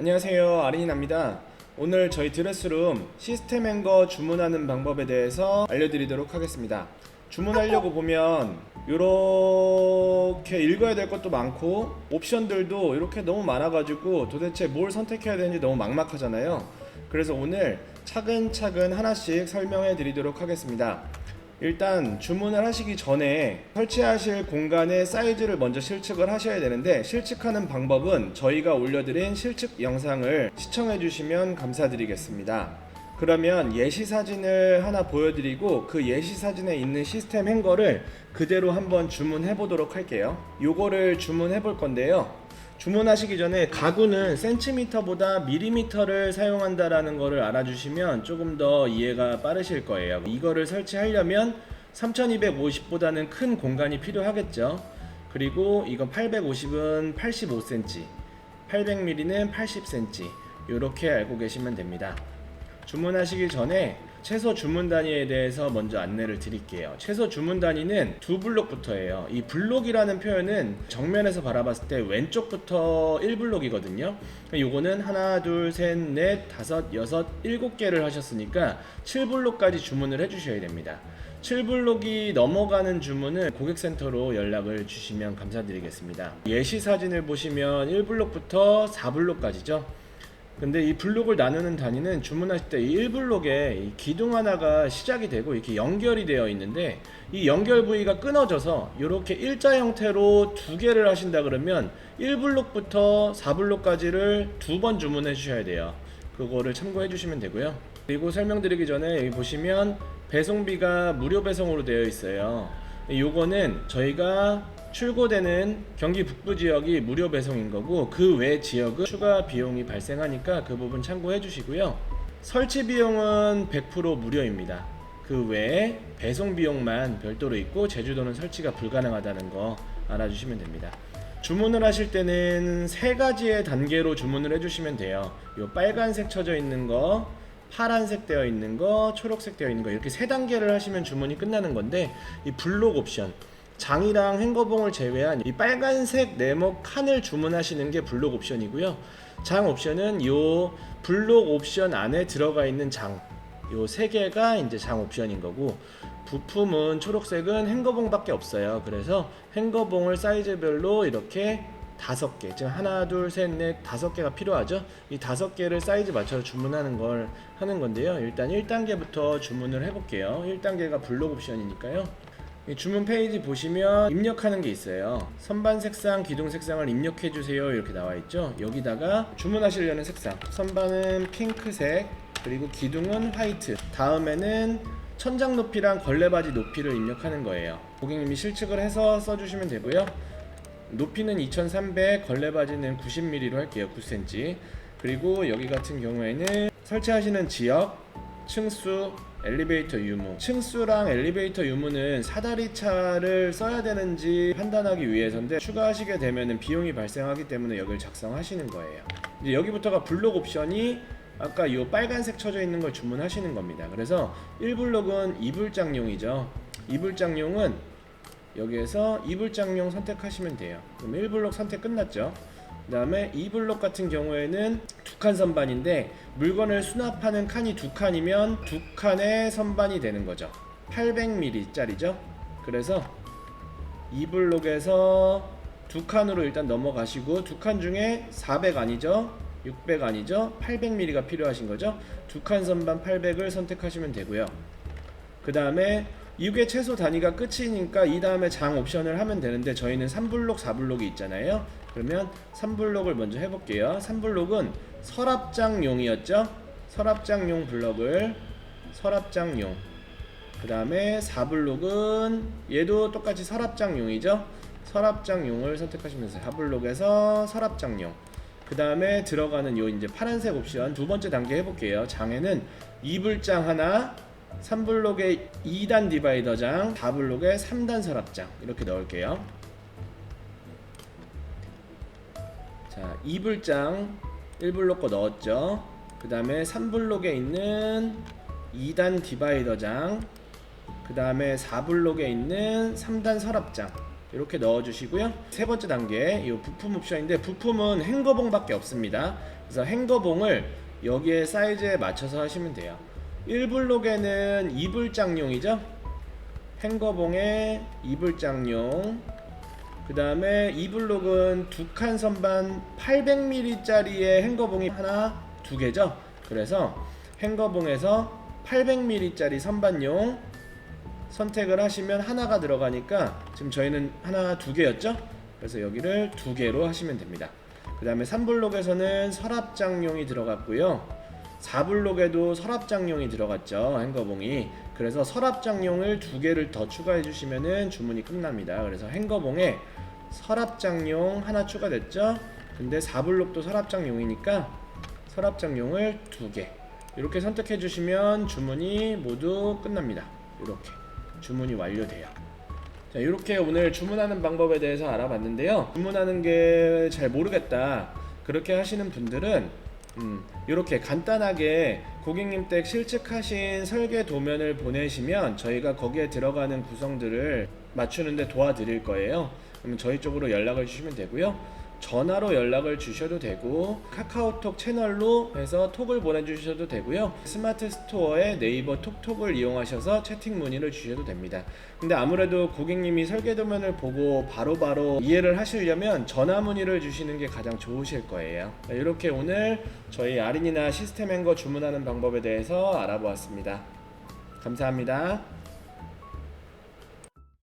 안녕하세요. 아린이납니다. 오늘 저희 드레스룸 시스템 행거 주문하는 방법에 대해서 알려드리도록 하겠습니다. 주문하려고 보면 이렇게 읽어야 될 것도 많고 옵션들도 이렇게 너무 많아가지고 도대체 뭘 선택해야 되는지 너무 막막하잖아요. 그래서 오늘 차근차근 하나씩 설명해 드리도록 하겠습니다 일단 주문을 하시기 전에 설치하실 공간의 사이즈를 먼저 실측을 하셔야 되는데 실측하는 방법은 저희가 올려드린 실측 영상을 시청해 주시면 감사드리겠습니다. 그러면 예시 사진을 하나 보여드리고 그 예시 사진에 있는 시스템 행거를 그대로 한번 주문해 보도록 할게요. 요거를 주문해 볼 건데요. 주문하시기 전에 가구는 센티미터보다 밀리미터를 사용한다라는 거를 알아주시면 조금 더 이해가 빠르실 거예요. 이거를 설치하려면 3250보다는 큰 공간이 필요하겠죠. 그리고 이건 850은 85cm, 800mm는 80cm 이렇게 알고 계시면 됩니다. 주문하시기 전에 최소 주문 단위에 대해서 먼저 안내를 드릴게요. 최소 주문 단위는 두 블록부터예요. 이 블록이라는 표현은 정면에서 바라봤을 때 왼쪽부터 1블록이거든요. 요거는 하나, 둘, 셋, 넷, 다섯, 여섯, 일곱 개를 하셨으니까 7블록까지 주문을 해주셔야 됩니다. 7블록이 넘어가는 주문은 고객센터로 연락을 주시면 감사드리겠습니다. 예시 사진을 보시면 1블록부터 4블록까지죠. 근데 이 블록을 나누는 단위는 주문하실 때 이 1블록에 이 기둥 하나가 시작이 되고 이렇게 연결이 되어 있는데 이 연결 부위가 끊어져서 이렇게 일자 형태로 두 개를 하신다 그러면 1블록부터 4블록까지를 두 번 주문해 주셔야 돼요. 그거를 참고해 주시면 되고요. 그리고 설명드리기 전에 여기 보시면 배송비가 무료 배송으로 되어 있어요. 요거는 저희가 출고되는 경기 북부 지역이 무료 배송인 거고 그 외 지역은 추가 비용이 발생하니까 그 부분 참고해 주시고요. 설치 비용은 100% 무료입니다. 그 외에 배송 비용만 별도로 있고 제주도는 설치가 불가능하다는 거 알아주시면 됩니다. 주문을 하실 때는 세 가지의 단계로 주문을 해주시면 돼요. 요 빨간색 쳐져 있는 거, 파란색 되어 있는 거, 초록색 되어 있는 거 이렇게 세 단계를 하시면 주문이 끝나는 건데 이 블록 옵션 장이랑 행거봉을 제외한 이 빨간색 네모 칸을 주문하시는 게 블록 옵션이고요. 장 옵션은 요 블록 옵션 안에 들어가 있는 장, 요 세 개가 이제 장 옵션인 거고 부품은 초록색은 행거봉밖에 없어요. 그래서 행거봉을 사이즈별로 이렇게 다섯 개, 지금 하나, 둘, 셋, 넷, 다섯 개가 필요하죠. 이 다섯 개를 사이즈 맞춰서 주문하는 걸 하는 건데요. 일단 1단계부터 주문을 해볼게요. 1단계가 블록 옵션이니까요. 이 주문 페이지 보시면 입력하는 게 있어요. 선반 색상, 기둥 색상을 입력해 주세요. 이렇게 나와 있죠. 여기다가 주문하시려는 색상. 선반은 핑크색, 그리고 기둥은 화이트. 다음에는 천장 높이랑 걸레바지 높이를 입력하는 거예요. 고객님이 실측을 해서 써주시면 되고요. 높이는 2300, 걸레바지는 90mm로 할게요. 9cm. 그리고 여기 같은 경우에는 설치하시는 지역, 층수, 엘리베이터 유무. 층수랑 엘리베이터 유무는 사다리 차를 써야 되는지 판단하기 위해서인데 추가하시게 되면 비용이 발생하기 때문에 여기를 작성하시는 거예요. 이제 여기부터가 블록 옵션이 아까 이 빨간색 쳐져 있는 걸 주문하시는 겁니다. 그래서 1블록은 이불장용이죠. 이불장용은 여기에서 이불장용 선택하시면 돼요. 그럼 1블록 선택 끝났죠. 그 다음에 2블록 같은 경우에는 두 칸 선반인데 물건을 수납하는 칸이 두 칸이면 두 칸의 선반이 되는 거죠. 800mm 짜리죠. 그래서 2블록에서 두 칸으로 일단 넘어가시고 두 칸 중에 400 아니죠? 600 아니죠? 800mm가 필요하신 거죠? 두 칸 선반 800을 선택하시면 되고요. 그 다음에 이게 최소 단위가 끝이니까 이 다음에 장 옵션을 하면 되는데 저희는 3블록, 4블록이 있잖아요. 그러면 3블록을 먼저 해볼게요. 3블록은 서랍장용이었죠? 서랍장용 블록을 서랍장용. 그 다음에 4블록은 얘도 똑같이 서랍장용이죠? 서랍장용을 선택하시면 돼요. 4블록에서 서랍장용. 그 다음에 들어가는 요 이제 파란색 옵션 두 번째 단계 해볼게요. 장에는 이불장 하나, 3블록에 2단 디바이더장, 4블록에 3단 서랍장 이렇게 넣을게요. 자, 2불장 1블록 거 넣었죠. 그 다음에 3블록에 있는 2단 디바이더장, 그 다음에 4블록에 있는 3단 서랍장 이렇게 넣어주시고요. 세 번째 단계 이 부품 옵션인데 부품은 행거봉밖에 없습니다. 그래서 행거봉을 여기에 사이즈에 맞춰서 하시면 돼요. 1블록에는 이불장용이죠. 행거봉에 이불장용. 그 다음에 이블록은 두 칸 선반 800mm짜리의 행거봉이 하나 두 개죠. 그래서 행거봉에서 800mm짜리 선반용 선택을 하시면 하나가 들어가니까 지금 저희는 하나 두 개였죠. 그래서 여기를 두 개로 하시면 됩니다. 그 다음에 3블록에서는 서랍장용이 들어갔고요. 4블록에도 서랍장용이 들어갔죠. 행거봉이. 그래서 서랍장용을 두 개를 더 추가해 주시면은 주문이 끝납니다. 그래서 행거봉에 서랍장용 하나 추가됐죠. 근데 4블록도 서랍장용이니까 서랍장용을 두 개. 이렇게 선택해 주시면 주문이 모두 끝납니다. 이렇게 주문이 완료돼요. 자, 이렇게 오늘 주문하는 방법에 대해서 알아봤는데요. 주문하는 게 잘 모르겠다. 그렇게 하시는 분들은 음, 이렇게 간단하게 고객님 댁 실측하신 설계 도면을 보내시면 저희가 거기에 들어가는 구성들을 맞추는데 도와드릴 거예요. 그럼 저희 쪽으로 연락을 주시면 되고요. 전화로 연락을 주셔도 되고 카카오톡 채널로 해서 톡을 보내주셔도 되고요. 스마트 스토어에 네이버 톡톡을 이용하셔서 채팅 문의를 주셔도 됩니다. 근데 아무래도 고객님이 설계 도면을 보고 바로바로 이해를 하시려면 전화 문의를 주시는 게 가장 좋으실 거예요. 자, 이렇게 오늘 저희 아린이나 시스템 행거 주문하는 방법에 대해서 알아보았습니다. 감사합니다.